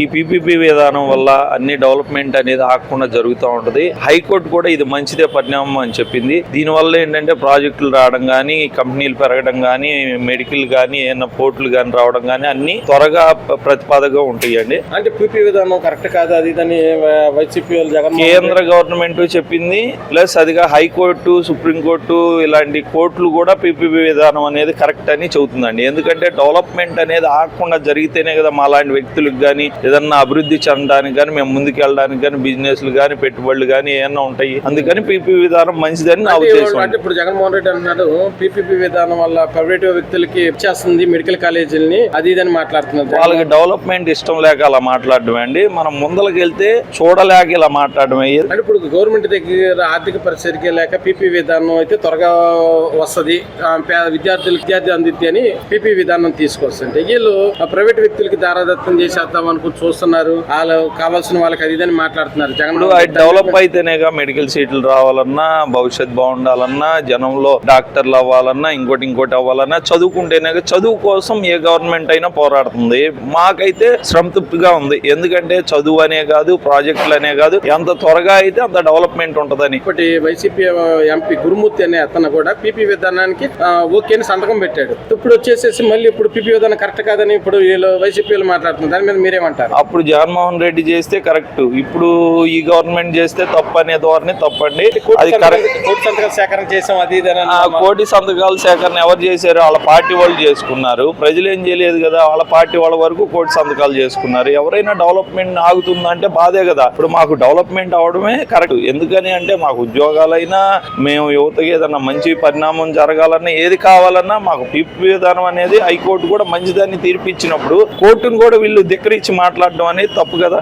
ఈ పీపీపీ విధానం వల్ల అన్ని డెవలప్మెంట్ అనేది ఆగకుండా జరుగుతూ ఉంటది. హైకోర్టు కూడా ఇది మంచిదే పరిణామం అని చెప్పింది. దీనివల్ల ఏంటంటే ప్రాజెక్టులు రావడం కానీ కంపెనీలు పెరగడం కానీ మెడికల్ కానీ ఏమైనా పోర్టులు కానీ రావడం కానీ అన్ని త్వరగా ప్ర- ప్రతిపాదకగా ఉంటాయండి. అంటే పీపీ విధానం కరెక్ట్ కాదు? అది వైసీపీ కేంద్ర గవర్నమెంట్ చెప్పింది. ప్లస్ అదిగా హైకోర్టు సుప్రీంకోర్టు ఇలాంటి కోర్టులు కూడా పీపీపీ విధానం అనేది కరెక్ట్ అని చెబుతుందండి. ఎందుకంటే డెవలప్మెంట్ అనేది ఆగకుండా జరిగితేనే కదా మా లాంటి వ్యక్తులకు కానీ ఏదన్నా అభివృద్ధి చెందడానికి కానీ మేము ముందుకు వెళ్ళడానికి కానీ బిజినెస్లు కానీ పెట్టుబడులు కానీ ఏమన్నా ఉంటాయి. అందుకని పీపీ విధానం మంచిదని నా ఉద్దేశం అంటే ఇప్పుడు జగన్మోహన్ రెడ్డి అంటున్నాడు పీపీపీ విధానం వల్ల ప్రైవేట్ వ్యక్తులకి ఇచ్చేస్తుంది మెడికల్ కాలేజీలని అది ఇదని మాట్లాడుతున్నారు వాళ్ళకి డెవలప్మెంట్ ఇష్టం లేక అలా మాట్లాడడం అండి. మనం ముందరికి వెళ్తే చూడలేక ఇలా మాట్లాడడం అయ్యేది. అంటే ఇప్పుడు గవర్నమెంట్ దగ్గర ఆర్థిక పరిస్థితికి లేక పీపీ విధానం అయితే త్వరగా వస్తుంది. విద్యార్థులు విద్యార్థి అందిద్ది అని పీపీ విధానం తీసుకొస్తుంది. వీళ్ళు ప్రైవేట్ వ్యక్తులకి దారాదత్తం చేసేద్దాం చూస్తున్నారు. వాళ్ళు కావాల్సిన వాళ్ళకి అది ఇదని మాట్లాడుతున్నారు. జగన్ డెవలప్ అయితేనేగా మెడికల్ సీట్లు రావాలన్నా భవిష్యత్ బాగుండాలన్నా జనంలో డాక్టర్లు అవ్వాలన్నా ఇంకోటి ఇంకోటి అవ్వాలన్నా చదువుకుంటేనే చదువు కోసం ఏ గవర్నమెంట్ అయినా పోరాడుతుంది. మాకైతే సంతృప్తిగా ఉంది. ఎందుకంటే చదువు అనే కాదు ప్రాజెక్టులు అనే కాదు ఎంత త్వరగా అయితే అంత డెవలప్మెంట్ ఉంటుందని. ఇప్పటి వైసీపీ ఎంపీ గురుమూర్తి అనే అతను కూడా పీపీ విధానానికి ఓకే అని సంతకం పెట్టాడు. ఇప్పుడు వచ్చేసేసి మళ్ళీ ఇప్పుడు పీపీ విధానం కరెక్ట్ కాదని ఇప్పుడు వీళ్ళు వైసీపీ మాట్లాడుతున్నారు. దాని మీద మీరేమంటారు? అప్పుడు జగన్మోహన్ రెడ్డి చేస్తే కరెక్ట్. ఇప్పుడు ఈ గవర్నమెంట్ చేస్తే తప్పు అనే ధోరణి తప్పండి. అది కరెక్ట్. కోటి సంతకాల సేకరణ చేసాం అది. కోటి సంతకాల సేకరణ ఎవరు చేశారు? వాళ్ళ పార్టీ వాళ్ళు చేసుకున్నారు. ప్రజలు ఏం చేయలేదు కదా? వాళ్ళ పార్టీ వాళ్ళ వరకు కోటి సంతకాలు చేసుకున్నారు. ఎవరైనా డెవలప్మెంట్ ఆగుతుందంటే బాధే కదా. ఇప్పుడు మాకు డెవలప్మెంట్ అవడమే కరెక్ట్. ఎందుకని అంటే మాకు ఉద్యోగాలైనా మేము యువతకి ఏదైనా మంచి పరిణామం జరగాలన్నా ఏది కావాలన్నా మాకు పిప్ విధానం అనేది హైకోర్టు కూడా మంచిదాన్ని తీర్పు ఇచ్చినప్పుడు కోర్టును కూడా వీళ్ళు ధిక్కరించి మాట్లాడడం అనేది తప్పు కదా?